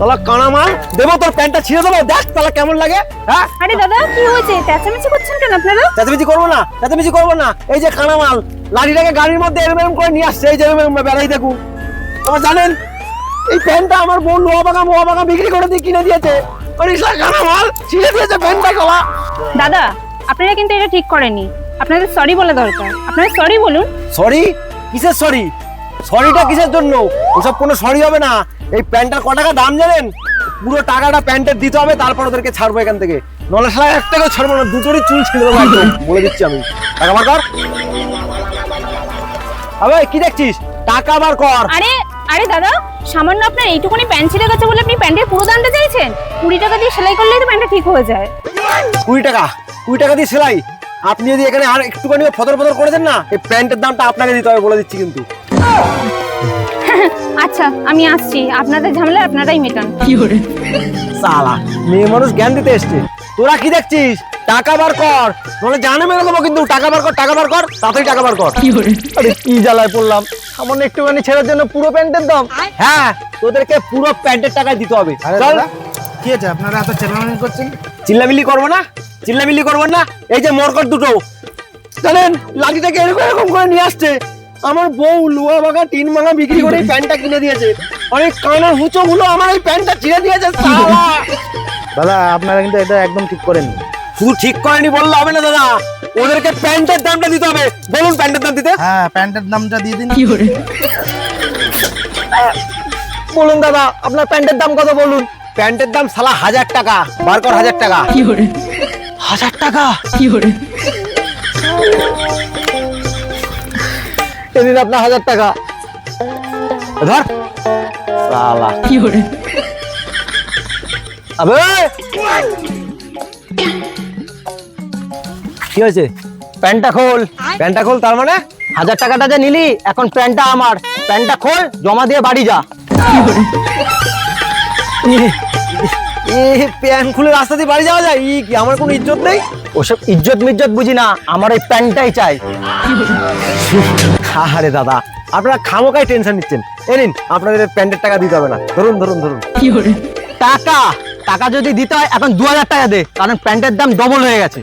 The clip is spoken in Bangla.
তাহলে কানা মাল দেবো তোর প্যান্টটা ছিঁড়ে দেবো দেখ তাহলে কেমন লাগে হ্যাঁ? আরে দাদা কি হয়েছে? চেঁচামেচি করছেন কেন আপনারা? চেঁচামেচি করব না চেঁচামেচি করব না। এই যে কানা মাল লাঠিটাকে গাড়ির মধ্যে এরম করে নিয়ে আসছে এই যে এরম বেড়াই দেখুন। আমার জানেন এই প্যান্টটা আমার বোন লোহা বাগা বাগা বিক্রি করে দিয়ে কিনে দিয়েছে। ওই কানা মাল ছিঁড়ে দিয়েছে প্যান্টটা গলা। দাদা আপনারা কিন্তু এটা ঠিক করেনি আপনাদের সরি বলা দরকার। আপনারা সরি বলুন। সরি কিসের সরি সরিটা কিসের জন্য? ওসব কোনো সরি হবে না। এই প্যান্টটার ক টাকা দাম জানেন? পুরো টাকাটা প্যান্টের দিতে হবে তারপর ওদেরকে ছাড়বো এখান থেকে। নলে সালা এক টাকা ছাড়বো না দুটোরই চুল ছিঁড়ে দেবো একদম বলে দিচ্ছি আমি। টাকা বার কর। আবে কি দেখছিস? টাকা বার কর। আরে আরে দাদা সামান্য আপনার এইটুকুনি প্যান্ট ছিঁড়ে গেছে বলে আপনি প্যান্টের পুরো দামটা চাইছেন? কুড়ি টাকা দিয়ে সেলাই করলেই তো প্যান্টটা ঠিক হয়ে যায়। কুড়ি টাকা কুড়ি টাকা দিয়ে সেলাই। আপনি যদি এখানে আর একটুখানি ফদর ফদর করে দেন না এই প্যান্টের দামটা আপনাকে দিতে হবে বলে দিচ্ছি কিন্তু। আচ্ছা আমি আসছি। আপনাদের ঝামেলা আপনারাই মেটান। সালা মেয়ে মানুষ জ্ঞান দিতে এসছে। তোরা কি দেখছিস? টাকা বার কর। নলে জানে মেরে দেবো কিন্তু। টাকা বার কর টাকা বার কর তাড়াতাড়ি টাকা বার কর। আরে কি জ্বালায় পড়লাম। সামান্য একটুখানি ছেড়ার জন্য পুরো প্যান্টের দাম। হ্যাঁ তোদেরকে পুরো প্যান্টের টাকা দিতে হবে। চল। কি আছে আপনারা এত চেলামি করছেন? চিল্লামিল্লি করব না? চিল্লামিল্লি করব না? এই যে মরকট দুটো। জানেন লাঠিটাকে এরকম এরকম করে নিয়ে আসছে। আমার বউ লোহা ভাঙা টিন ভাঙা বিক্রি করে এই প্যান্টটা কিনে দিয়েছে। অনেক কানের হুঁচো গুলো আমার এই প্যান্টটা চিনে দিয়েছে সালা। দাদা আপনারা কিন্তু এটা একদম ঠিক করেন শুধু ঠিক করেনি বললে হবে না দাদা। ওদেরকে প্যান্টের দামটা দিতে হবে। বলুন প্যান্টের দাম দিতে। হ্যাঁ প্যান্টের দামটা দিয়ে দিন। বলুন দাদা আপনার প্যান্টের দাম কত বলুন? প্যান্টের দাম সালা হাজার টাকা। বার কর হাজার টাকা। কি করে? হাজার টাকা? এদিন আপনার হাজার টাকা। ধর। সালা। আবে! কি হয়েছে? প্যান্টটা খোল। প্যান্টটা খোল তার মানে? হাজার টাকাটা যে নিলি এখন প্যান্টটা আমার। প্যান্টটা খোল জমা দিয়ে বাড়ি যা। প্যান্ট খুলে রাস্তা দিয়ে বাড়ি যাওয়া যায়? ই কি আমার কোনো ইজ্জত নেই? ওসব ইজ্জত মিজ্জত বুঝি না। আমার এই প্যান্টটাই চাই। আরে দাদা আপনারা খামোকাই টেনশন নিচ্ছেন এ নিন আপনাদের প্যান্টের টাকা দিতে হবে না ধরুন ধরুন ধরুন টাকা টাকা যদি দিতে হয় এখন দু হাজার টাকা দে কারণ প্যান্টের দাম ডবল হয়ে গেছে